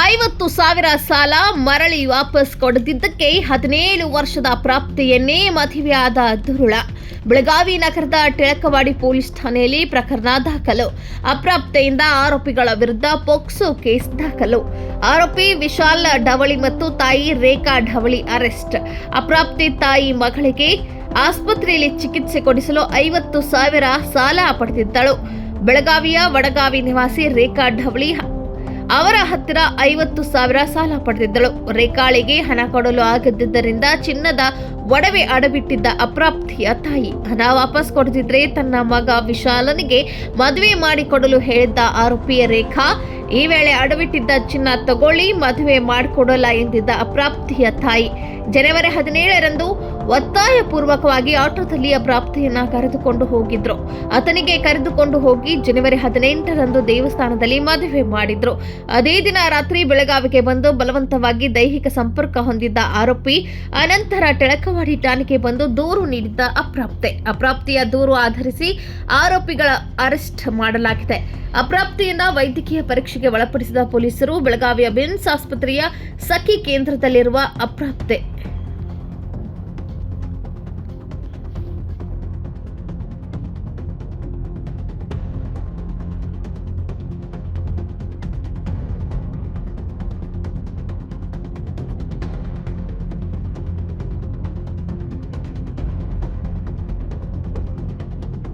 ಐವತ್ತು ಸಾವಿರ ಸಾಲ ಮರಳಿ ವಾಪಸ್ ಕೊಡದಿದ್ದಕ್ಕೆ ಹದಿನೇಳು ವರ್ಷದ ಪ್ರಾಪ್ತಿಯನ್ನೇ ಮದುವೆಯಾದ ದುರುಳ. ಬೆಳಗಾವಿ ನಗರದ ಟಿಳಕವಾಡಿ ಪೊಲೀಸ್ ಠಾಣೆಯಲ್ಲಿ ಪ್ರಕರಣ ದಾಖಲು. ಅಪ್ರಾಪ್ತೆಯಿಂದ ಆರೋಪಿಗಳ ವಿರುದ್ಧ ಪೋಕ್ಸೋ ಕೇಸ್ ದಾಖಲು. ಆರೋಪಿ ವಿಶಾಲ್ ಢವಳಿ ಮತ್ತು ತಾಯಿ ರೇಖಾ ಢವಳಿ ಅರೆಸ್ಟ್. ಅಪ್ರಾಪ್ತಿ ತಾಯಿ ಮಗಳಿಗೆ ಆಸ್ಪತ್ರೆಯಲ್ಲಿ ಚಿಕಿತ್ಸೆ ಕೊಡಿಸಲು ಐವತ್ತು ಸಾವಿರ ಸಾಲ ಪಡೆದಿದ್ದಳು. ಬೆಳಗಾವಿಯ ವಡಗಾವಿ ನಿವಾಸಿ ರೇಖಾ ಢವಳಿ ಅವರ ಹತ್ತಿರ ಐವತ್ತು ಸಾವಿರ ಸಾಲ ಪಡೆದಿದ್ದಳು. ರೇಖಾಳಿಗೆ ಹಣ ಕೊಡಲು ಆಗದಿದ್ದರಿಂದ ಚಿನ್ನದ ಒಡವೆ ಅಡಬಿಟ್ಟಿದ್ದ ಅಪ್ರಾಪ್ತಿಯ ತಾಯಿ ಹಣ ವಾಪಸ್ ಕೊಡದಿದ್ರೆ ತನ್ನ ಮಗ ವಿಶಾಲನಿಗೆ ಮದುವೆ ಮಾಡಿಕೊಡಲು ಹೇಳಿದ್ದ ಆರೋಪಿಯ ರೇಖಾ, ಈ ವೇಳೆ ಅಡವಿಟ್ಟಿದ್ದ ಚಿನ್ನ ತಗೊಳ್ಳಿ ಮದುವೆ ಮಾಡಿಕೊಡಲ್ಲ ಎಂದಿದ್ದ ಅಪ್ರಾಪ್ತಿಯ ತಾಯಿ. ಜನವರಿ ಹದಿನೇಳರಂದು ಒತ್ತಾಯಪೂರ್ವಕವಾಗಿ ಆಟೋದಲ್ಲಿ ಪ್ರಾಪ್ತಿಯನ್ನ ಕರೆದುಕೊಂಡು ಹೋಗಿದ್ರು. ಆತನಿಗೆ ಕರೆದುಕೊಂಡು ಹೋಗಿ ಜನವರಿ ಹದಿನೆಂಟರಂದು ದೇವಸ್ಥಾನದಲ್ಲಿ ಮದುವೆ ಮಾಡಿದ್ರು. ಅದೇ ದಿನ ರಾತ್ರಿ ಬೆಳಗಾವಿಗೆ ಬಂದು ಬಲವಂತವಾಗಿ ದೈಹಿಕ ಸಂಪರ್ಕ ಹೊಂದಿದ್ದ ಆರೋಪಿ ಅನಂತರ ಟೆಳಕವಾಡಿ ಠಾಣೆಗೆ ಬಂದು ದೂರು ನೀಡಿದ್ದ ಅಪ್ರಾಪ್ತೆ. ಅಪ್ರಾಪ್ತಿಯ ದೂರು ಆಧರಿಸಿ ಆರೋಪಿಗಳ ಅರೆಸ್ಟ್ ಮಾಡಲಾಗಿದೆ. ಅಪ್ರಾಪ್ತಿಯನ್ನ ವೈದ್ಯಕೀಯ ಪರೀಕ್ಷೆಗೆ ಒಳಪಡಿಸಿದ ಪೊಲೀಸರು ಬೆಳಗಾವಿಯ ಬಿಮ್ಸ್ ಆಸ್ಪತ್ರೆಯ ಸಖಿ ಕೇಂದ್ರದಲ್ಲಿರುವ ಅಪ್ರಾಪ್ತೆ.